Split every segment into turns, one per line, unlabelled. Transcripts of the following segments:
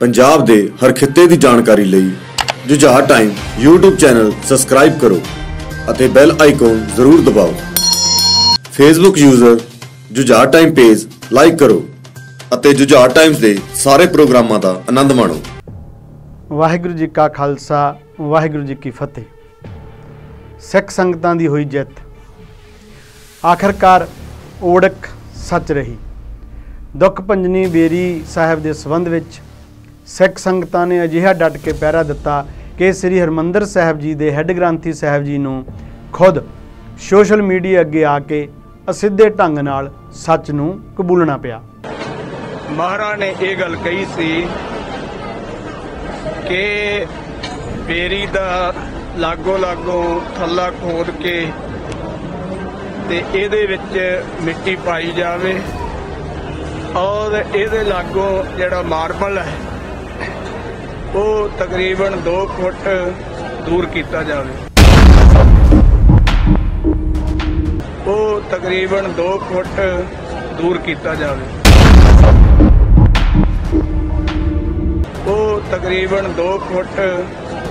ਪੰਜਾਬ ਦੇ ਹਰ ਖਿੱਤੇ ਦੀ ਜਾਣਕਾਰੀ ਲਈ Jujhar time YouTube channel subscribe ਕਰੋ ਅਤੇ ਬੈਲ ਆਈਕਨ ਜ਼ਰੂਰ ਦਬਾਓ। Facebook user Jujhar time page like ਕਰੋ ਅਤੇ ਜੁਝਾਰ ਟਾਈਮਜ਼ ਦੇ ਸਾਰੇ ਪ੍ਰੋਗਰਾਮਾਂ ਦਾ ਆਨੰਦ ਮਾਣੋ।
ਵਾਹਿਗੁਰੂ ਜੀ ਕਾ ਖਾਲਸਾ, ਵਾਹਿਗੁਰੂ ਜੀ ਕੀ ਫਤਿਹ। ਸਿੱਖ ਸੰਗਤਾਂ ਦੀ ਹੋਈ ਜਿੱਤ। ਆਖਰਕਾਰ ਓੜਕ ਸੱਚ ਰਹੀ। ਦੁੱਖ ਪੰਜਨੀ ਬੇਰੀ ਸਾਹਿਬ ਦੇ ਸੰਬੰਧ ਵਿੱਚ ਸਿੱਖ ਸੰਗਤਾਂ ਨੇ ਅਜਿਹਾ ਡਟ ਕੇ ਪਹਿਰਾ ਦਿੱਤਾ ਕਿ ਸ੍ਰੀ ਹਰਮੰਦਰ ਸਾਹਿਬ ਜੀ ਦੇ ਹੈੱਡ ਗ੍ਰੰਥੀ ਸਾਹਿਬ ਜੀ ਨੂੰ ਖੁਦ ਸੋਸ਼ਲ ਮੀਡੀਆ ਅੱਗੇ ਆ ਕੇ ਅਸਿੱਧੇ ਢੰਗ ਨਾਲ ਸੱਚ ਨੂੰ ਕਬੂਲਣਾ ਪਿਆ।
ਮਹਾਰਾਜ ਨੇ ਇਹ ਗੱਲ ਕਹੀ ਸੀ ਕਿ ਬੇਰੀ ਦਾ ਲਾਗੋ ਲਾਗੋ ਥੱਲਾ ਖੋਦ ਕੇ ਤੇ ਇਹਦੇ ਵਿੱਚ ਮਿੱਟੀ ਪਾਈ ਜਾਵੇ ਔਰ ਇਹਦੇ ਲਾਗੋ ਜਿਹੜਾ ਮਾਰਬਲ ਹੈ ਉਹ ਤਕਰੀਬਨ 2 ਫੁੱਟ ਦੂਰ ਕੀਤਾ ਜਾਵੇ। ਉਹ ਤਕਰੀਬਨ 2 ਫੁੱਟ ਦੂਰ ਕੀਤਾ ਜਾਵੇ। ਉਹ ਤਕਰੀਬਨ 2 ਫੁੱਟ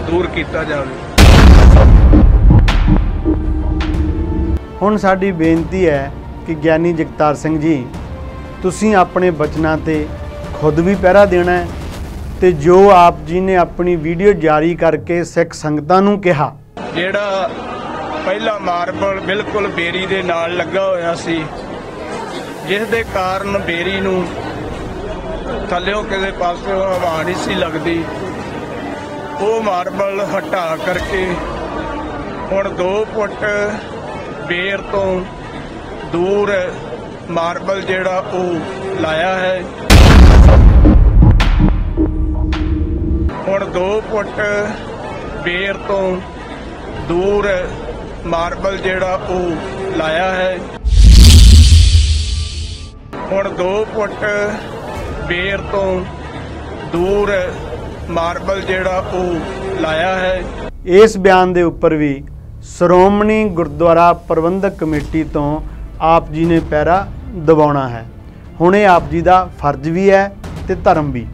ਦੂਰ ਕੀਤਾ ਜਾਵੇ।
ਹੁਣ ਸਾਡੀ ਬੇਨਤੀ ਹੈ ਕਿ ਗਿਆਨੀ ਜਗਤਾਰ ਸਿੰਘ ਜੀ, ਤੁਸੀਂ ਆਪਣੇ ਬਚਨਾਂ ਤੇ ਖੁਦ ਵੀ ਪਹਿਰਾ ਦੇਣਾ ਹੈ। ਤੇ ਜੋ ਆਪ ਜੀ ਨੇ ਆਪਣੀ ਵੀਡੀਓ ਜਾਰੀ ਕਰਕੇ ਸਿੱਖ ਸੰਗਤਾਂ ਨੂੰ ਕਿਹਾ।
ਜਿਹੜਾ ਪਹਿਲਾ ਮਾਰਬਲ ਬਿਲਕੁਲ ਬੇਰੀ ਦੇ ਨਾਲ ਲੱਗਾ ਹੋਇਆ ਸੀ ਜਿਸ ਦੇ ਕਾਰਨ ਬੇਰੀ ਨੂੰ ਥੱਲਿਓਂ ਕਿਸੇ ਪਾਸਿਓਂ ਹਵਾ ਨਹੀਂ ਸੀ ਲੱਗਦੀ, ਉਹ ਮਾਰਬਲ ਹਟਾ ਕਰਕੇ ਹੁਣ 2 ਫੁੱਟ ਬੇਰ ਤੋਂ ਦੂਰ ਮਾਰਬਲ ਜਿਹੜਾ ਉਹ ਲਾਇਆ ਹੈ। ਹੁਣ 2 ਫੁੱਟ ਬੇਰ ਤੋਂ ਦੂਰ ਮਾਰਬਲ ਜਿਹੜਾ ਉਹ ਲਾਇਆ ਹੈ। ਹੁਣ 2 ਫੁੱਟ ਬੇਰ ਤੋਂ ਦੂਰ ਮਾਰਬਲ ਜਿਹੜਾ ਉਹ ਲਾਇਆ ਹੈ।
ਇਸ ਬਿਆਨ ਦੇ ਉੱਪਰ ਵੀ ਸ਼੍ਰੋਮਣੀ ਗੁਰਦੁਆਰਾ ਪ੍ਰਬੰਧਕ ਕਮੇਟੀ ਤੋਂ ਆਪ ਜੀ ਨੇ ਪਹਿਰਾ ਦਬਾਉਣਾ ਹੈ। ਹੁਣ ਇਹ ਆਪ ਜੀ ਦਾ ਫਰਜ਼ ਵੀ ਹੈ ਤੇ ਧਰਮ ਵੀ।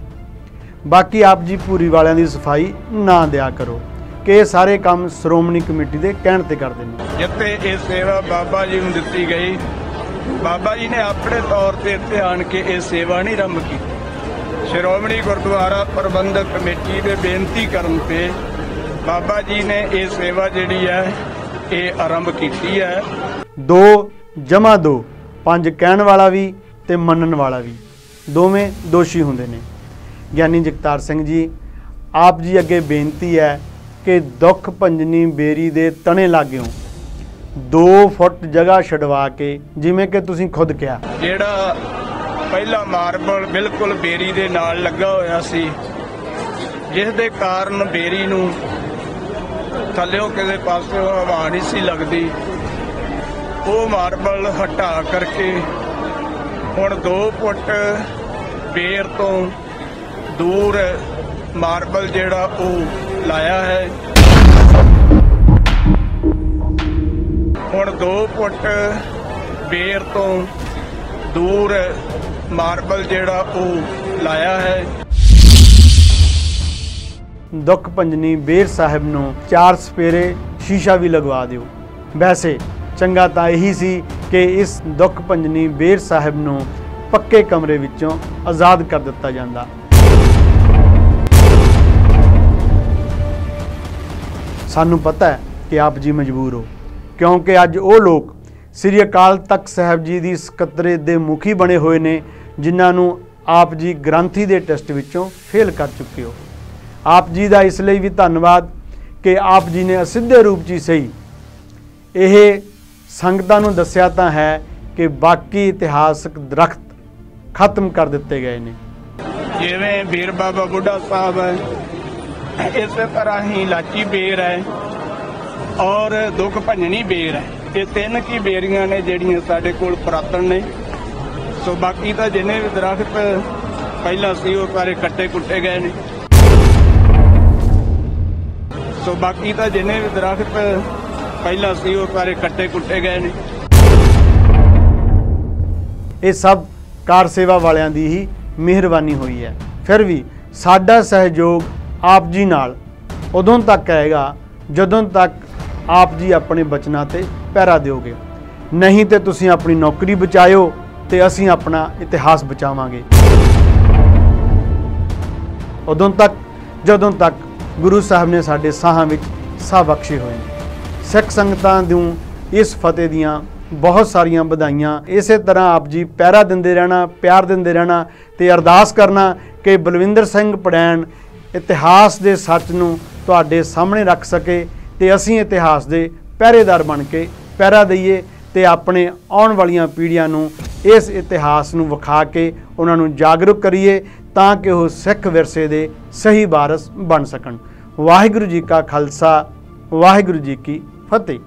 ਬਾਕੀ ਆਪ ਜੀ ਪੂਰੀ ਵਾਲਿਆਂ ਦੀ ਸਫ਼ਾਈ ਨਾ ਦਿਆ ਕਰੋ ਕਿ ਇਹ ਸਾਰੇ ਕੰਮ ਸ਼੍ਰੋਮਣੀ ਕਮੇਟੀ ਦੇ ਕਹਿਣ ਤੇ ਕਰਦੇ ਨੇ।
ਜਿੱਥੇ ਇਹ ਸੇਵਾ ਬਾਬਾ ਜੀ ਨੂੰ ਦਿੱਤੀ ਗਈ ਬਾਬਾ ਜੀ ਨੇ ਆਪਣੇ ਤੌਰ ਤੇ ਇੱਥੇ ਆਣ ਕੇ ਇਹ ਸੇਵਾ ਨਹੀਂ ਆਰੰਭ ਕੀਤੀ। ਸ਼੍ਰੋਮਣੀ ਗੁਰਦੁਆਰਾ ਪ੍ਰਬੰਧਕ ਕਮੇਟੀ ਦੇ ਬੇਨਤੀ ਕਰਨ ਤੇ ਬਾਬਾ ਜੀ ਨੇ ਇਹ ਸੇਵਾ ਜਿਹੜੀ ਹੈ ਇਹ ਆਰੰਭ ਕੀਤੀ ਹੈ।
ਦੋ ਜਮਾ ਦੋ ਪੰਜ ਕਹਿਣ ਵਾਲਾ ਵੀ ਤੇ ਮੰਨਣ ਵਾਲਾ ਵੀ। ਦੋਵੇਂ ਦੋਸ਼ੀ ਹੁੰਦੇ ਨੇ। ਗਿਆਨੀ ਜਗਤਾਰ ਸਿੰਘ ਜੀ, ਆਪ ਜੀ ਅੱਗੇ ਬੇਨਤੀ ਹੈ ਕਿ ਦੁੱਖ ਭੰਜਨੀ ਬੇਰੀ ਦੇ ਤਣੇ ਲਾਗਿਓ। 2 ਫੁੱਟ ਜਗ੍ਹਾ ਛਡਵਾ ਕੇ, ਜਿਵੇਂ ਕਿ ਤੁਸੀਂ ਖੁਦ ਕਿਹਾ।
ਜਿਹੜਾ ਪਹਿਲਾ ਮਾਰਬਲ ਬਿਲਕੁਲ ਬੇਰੀ ਦੇ ਨਾਲ ਲੱਗਾ ਹੋਇਆ ਸੀ ਜਿਸ ਦੇ ਕਾਰਨ ਬੇਰੀ ਨੂੰ ਥੱਲਿਓਂ ਕਿਸੇ ਪਾਸਿਓਂ ਹਵਾ ਨਹੀਂ ਸੀ ਲੱਗਦੀ, ਉਹ ਮਾਰਬਲ ਹਟਾ ਕਰਕੇ ਹੁਣ 2 ਫੁੱਟ ਬੇਰ ਤੋਂ ਦੂਰ ਮਾਰਬਲ ਜਿਹੜਾ ਉਹ ਲਾਇਆ ਹੈ। ਹੁਣ 2 ਫੁੱਟ ਬੇਰ ਤੋਂ ਦੂਰ ਮਾਰਬਲ ਜਿਹੜਾ ਉਹ ਲਾਇਆ ਹੈ।
ਦੁੱਖ ਭੰਜਨੀ ਬੇਰ ਸਾਹਿਬ ਨੂੰ ਚਾਰ ਸਪੇਰੇ ਸ਼ੀਸ਼ਾ ਵੀ ਲਗਵਾ ਦਿਓ। ਵੈਸੇ ਚੰਗਾ ਤਾਂ ਇਹੀ ਸੀ ਕਿ ਇਸ ਦੁੱਖ ਭੰਜਨੀ ਬੇਰ ਸਾਹਿਬ ਨੂੰ ਪੱਕੇ ਕਮਰੇ ਵਿੱਚੋਂ ਆਜ਼ਾਦ ਕਰ ਦਿੱਤਾ ਜਾਂਦਾ। ਸਾਨੂੰ ਪਤਾ ਹੈ ਕਿ ਆਪ ਜੀ ਮਜਬੂਰ ਹੋ। ਕਿਉਂਕਿ ਅੱਜ ਉਹ ਲੋਕ ਸ੍ਰੀ ਅਕਾਲ ਤਖਤ ਸਾਹਿਬ ਜੀ ਦੀ ਸਕੱਤਰੇ ਦੇ ਮੁਖੀ ਬਣੇ ਹੋਏ ਨੇ, ਜਿਨ੍ਹਾਂ ਨੂੰ ਆਪ ਜੀ ਗ੍ਰੰਥੀ ਦੇ ਟੈਸਟ ਵਿੱਚੋਂ ਫੇਲ ਕਰ ਚੁੱਕੇ ਹੋ। ਆਪ ਜੀ ਦਾ ਇਸ ਲਈ ਵੀ ਧੰਨਵਾਦ ਕਿ ਆਪ ਜੀ ਨੇ ਅਸਿੱਧੇ ਰੂਪ 'ਚ ਹੀ ਸਹੀ। ਇਹ ਸੰਗਤਾਂ ਨੂੰ ਦੱਸਿਆ ਤਾਂ ਹੈ ਕਿ ਬਾਕੀ ਇਤਿਹਾਸਕ ਦਰਖਤ ਖਤਮ ਕਰ ਦਿੱਤੇ ਗਏ ਨੇ।
ਜਿਵੇਂ ਵੀਰ ਬਾਬਾ ਬੁੱਢਾ ਸਾਹਿਬ ਹੈ ਇਸੇ ਤਰ੍ਹਾਂ ਹੀ ਲਾਚੀ ਬੇਰ ਹੈ ਔਰ ਦੁੱਖ ਭੰਜਣੀ ਬੇਰ ਹੈ। ਇਹ ਤਿੰਨ ਕੀ ਬੇਰੀਆਂ ਨੇ ਜਿਹੜੀਆਂ ਸਾਡੇ ਕੋਲ ਪੁਰਾਤਨ ਨੇ। ਸੋ ਬਾਕੀ ਤਾਂ ਜਿੰਨੇ ਵੀ ਦਰਖਤ ਪਹਿਲਾਂ ਸੀ, ਉਹ ਸਾਰੇ ਕੱਟੇ ਕੁੱਟੇ ਗਏ ਨੇ। ਸੋ ਬਾਕੀ ਤਾਂ ਜਿੰਨੇ ਵੀ ਦਰਖਤ ਪਹਿਲਾਂ ਸੀ, ਉਹ ਸਾਰੇ ਕੱਟੇ ਕੁੱਟੇ ਗਏ ਨੇ।
ਇਹ ਸਭ ਕਾਰ ਸੇਵਾ ਵਾਲਿਆਂ ਦੀ ਹੀ ਮਿਹਰਬਾਨੀ ਹੋਈ ਹੈ। ਫਿਰ ਵੀ ਸਾਡਾ ਸਹਿਯੋਗ ਆਪ ਜੀ ਨਾਲ। ਉਦੋਂ ਤੱਕ ਰਹੇਗਾ ਜਦੋਂ ਤੱਕ ਆਪ ਜੀ ਆਪਣੇ ਬਚਨਾਂ ਤੇ ਪਹਿਰਾ ਦਿਓਗੇ। ਨਹੀਂ ਤੇ ਤੁਸੀਂ ਆਪਣੀ ਨੌਕਰੀ ਬਚਾਇਓ ਤੇ ਅਸੀਂ ਆਪਣਾ ਇਤਿਹਾਸ ਬਚਾਵਾਂਗੇ। ਉਦੋਂ ਤੱਕ, ਜਦੋਂ ਤੱਕ ਗੁਰੂ ਸਾਹਿਬ ਨੇ ਸਾਡੇ ਸਾਹਾਂ ਵਿੱਚ ਸਾਹ ਬਖਸ਼ੇ ਹੋਏ। ਨੇ ਸਿੱਖ ਸੰਗਤਾਂ ਨੂੰ ਇਸ ਫਤਿਹ ਦੀਆਂ ਬਹੁਤ ਸਾਰੀਆਂ ਵਧਾਈਆਂ। ਇਸੇ ਤਰ੍ਹਾਂ ਆਪ ਜੀ ਪਹਿਰਾ ਦਿੰਦੇ ਰਹਿਣਾ, ਪਿਆਰ ਦਿੰਦੇ ਰਹਿਣਾ ਤੇ ਅਰਦਾਸ ਕਰਨਾ ਕਿ ਬਲਵਿੰਦਰ ਸਿੰਘ ਪੜੈਣ ਇਤਿਹਾਸ ਦੇ ਸੱਚ ਨੂੰ ਤੁਹਾਡੇ ਸਾਹਮਣੇ ਰੱਖ ਸਕੇ ਤੇ ਅਸੀਂ ਇਤਿਹਾਸ ਦੇ ਪਹਿਰੇਦਾਰ ਬਣ ਕੇ ਪਹਿਰਾ ਦਈਏ ਤੇ ਆਪਣੇ ਆਉਣ ਵਾਲੀਆਂ ਪੀੜ੍ਹੀਆਂ ਨੂੰ ਇਸ ਇਤਿਹਾਸ ਨੂੰ ਵਿਖਾ ਕੇ ਉਹਨਾਂ ਨੂੰ ਜਾਗਰੂਕ ਕਰੀਏ ਤਾਂ ਕਿ ਉਹ ਸਿੱਖ ਵਿਰਸੇ ਦੇ ਸਹੀ ਵਾਰਸ ਬਣ ਸਕਣ। ਵਾਹਿਗੁਰੂ ਜੀ ਕਾ ਖਾਲਸਾ, ਵਾਹਿਗੁਰੂ ਜੀ ਕੀ ਫਤਿਹ।